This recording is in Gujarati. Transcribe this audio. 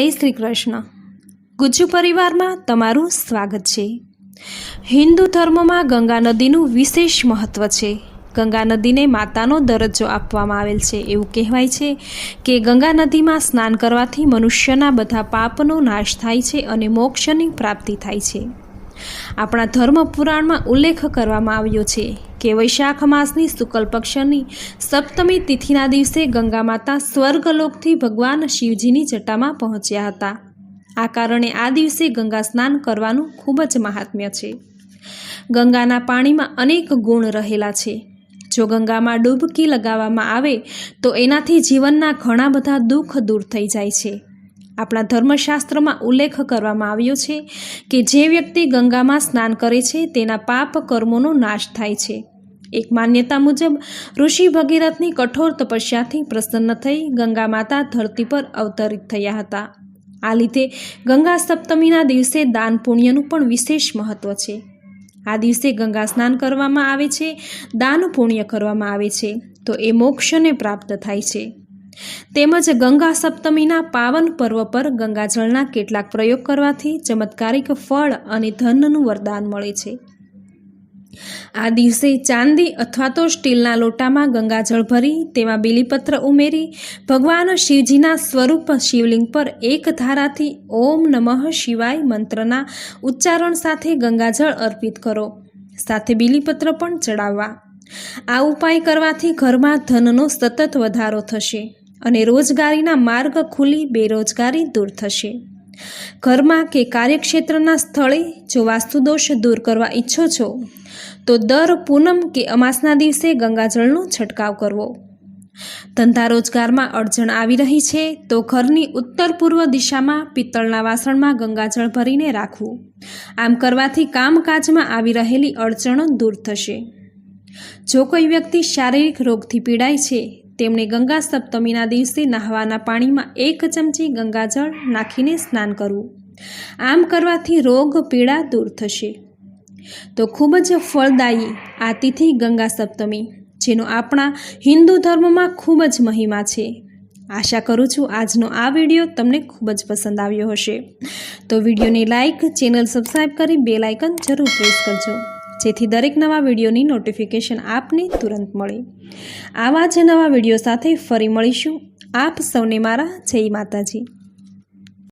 જય શ્રી કૃષ્ણ. ગુજ્જુ પરિવારમાં તમારું સ્વાગત છે. હિન્દુ ધર્મમાં ગંગા નદીનું વિશેષ મહત્ત્વ છે. ગંગા નદીને માતાનો દરજ્જો આપવામાં આવેલ છે. એવું કહેવાય છે કે ગંગા નદીમાં સ્નાન કરવાથી મનુષ્યના બધા પાપનો નાશ થાય છે અને મોક્ષની પ્રાપ્તિ થાય છે. આપણા ધર્મ પુરાણમાં ઉલ્લેખ કરવામાં આવ્યો છે કે વૈશાખ માસની શુક્લ પક્ષની સપ્તમી તિથિના દિવસે ગંગા માતા સ્વર્ગલોકથી ભગવાન શિવજીની જટામાં પહોંચ્યા હતા. આ કારણે આ દિવસે ગંગા સ્નાન કરવાનું ખૂબ જ મહાત્મ્ય છે. ગંગાના પાણીમાં અનેક ગુણ રહેલા છે. જો ગંગામાં ડૂબકી લગાવવામાં આવે, તો એનાથી જીવનના ઘણા બધા દુઃખ દૂર થઈ જાય છે. આપણા ધર્મશાસ્ત્રમાં ઉલ્લેખ કરવામાં આવ્યો છે કે જે વ્યક્તિ ગંગામાં સ્નાન કરે છે, તેના પાપ કર્મોનો નાશ થાય છે. એક માન્યતા મુજબ, ઋષિ ભગીરથની કઠોર તપસ્યાથી પ્રસન્ન થઈ ગંગા માતા ધરતી પર અવતરિત થયા હતા. આ લીધે ગંગા સપ્તમીના દિવસે દાન પુણ્યનું પણ વિશેષ મહત્ત્વ છે. આ દિવસે ગંગા સ્નાન કરવામાં આવે છે, દાન પુણ્ય કરવામાં આવે છે, તો એ મોક્ષને પ્રાપ્ત થાય છે. તેમજ ગંગા સપ્તમીના પાવન પર્વ પર ગંગાજળના કેટલાક પ્રયોગ કરવાથી ચમત્કારિક ફળ અને ધનનું વરદાન મળે છે. આ દિવસે ચાંદી અથવા તો સ્ટીલના લોટામાં ગંગાજળ ભરી, તેમાં બીલીપત્ર ઉમેરી, ભગવાન શિવજીના સ્વરૂપ શિવલિંગ પર એક ધારાથી ઓમ નમઃ શિવાય મંત્રના ઉચ્ચારણ સાથે ગંગાજળ અર્પિત કરો. સાથે બીલીપત્ર પણ ચડાવવા. આ ઉપાય કરવાથી ઘરમાં ધનનો સતત વધારો થશે અને રોજગારીના માર્ગ ખુલી બેરોજગારી દૂર થશે. ઘરમાં કે કાર્યક્ષેત્રના સ્થળે જો વાસ્તુદોષ દૂર કરવા ઈચ્છો છો, તો દર પૂનમ કે અમાસના દિવસે ગંગાજળનો છંટકાવ કરવો. ધંધા રોજગારમાં અડચણ આવી રહી છે, તો ઘરની ઉત્તર પૂર્વ દિશામાં પિત્તળના વાસણમાં ગંગાજળ ભરીને રાખવું. આમ કરવાથી કામકાજમાં આવી રહેલી અડચણો દૂર થશે. જો કોઈ વ્યક્તિ શારીરિક રોગથી પીડાય છે તેમણે ગંગા સપ્તમીના દિવસે નહાવાના પાણીમાં એક ચમચી ગંગાજળ નાખીને સ્નાન કરવું. આમ કરવાથી રોગ, પીડા દૂર થશે. તો ખૂબ જ ફળદાયી આ તિથિ ગંગા સપ્તમી, જેનો આપણા હિન્દુ ધર્મમાં ખૂબ જ મહિમા છે. આશા કરું છું આજનો આ વીડિયો તમને ખૂબ જ પસંદ આવ્યો હશે. તો વિડીયોને લાઇક ચેનલ સબસ્ક્રાઈબ કરી બે લાઇકન જરૂર પ્રેસ કરજો. જેથી દરેક નવા વિડીયોની નોટિફિકેશન આપને તુરંત મળે. આવા જ નવા વીડિયો સાથે ફરી મળીશું. આપ સૌને મારા જય માતાજી.